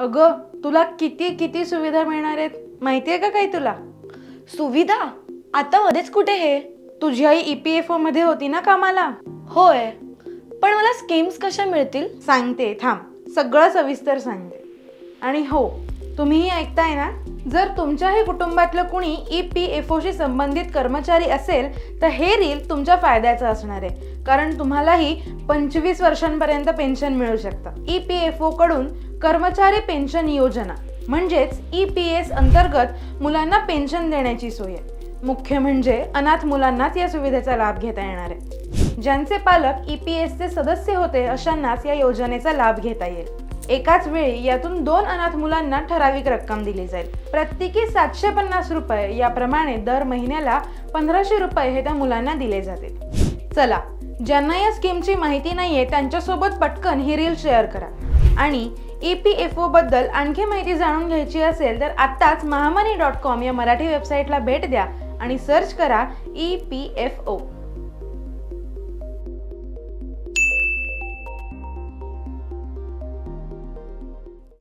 अगं तुला किती किती सुविधा मिळणार आहेत? माहितीये का काही तुला? सुविधा? आता मध्येच कुठे हे? तुझी आई ई पी एफमध्ये होती ना कामाला? होय. पण मला स्कीम्स कशा मिळतील? सांगते थांब. सगळं सविस्तर सांगते. आणि हो तुम्हीही ऐकताय ना? जर तुमच्याही कुटुंबातलं कुणी ई पी एफ ओशी संबंधित कर्मचारी असेल तर हे रील तुमच्या फायद्याचं असणार आहे. कारण तुम्हालाही पंचवीस वर्षांपर्यंत पेन्शन मिळू शकतं. ई पी एफ ओकडून कडून कर्मचारी पेन्शन योजना म्हणजेच ई पी एस अंतर्गत मुलांना पेन्शन देण्याची सोय आहे. मुख्य म्हणजे अनाथ मुलांनाच या सुविधेचा लाभ घेता येणार आहे. ज्यांचे पालक ई पी एसचे सदस्य होते अशांनाच या योजनेचा लाभ घेता येईल. एकाच वेळी यातून दोन अनाथ मुलांना ठराविक रक्कम दिली जाईल. प्रत्येकी सातशे पन्नास रुपये याप्रमाणे दर महिन्याला पंधराशे रुपये हे त्या मुलांना दिले जातील चला ज्यांना या स्कीमची माहिती नाहीये त्यांच्यासोबत पटकन ही रील शेअर करा. आणि ई पी एफ ओ बद्दल आणखी माहिती जाणून घ्यायची असेल तर आत्ताच महामनी डॉट कॉम या मराठी वेबसाईटला भेट द्या आणि सर्च करा ई पी एफ ओ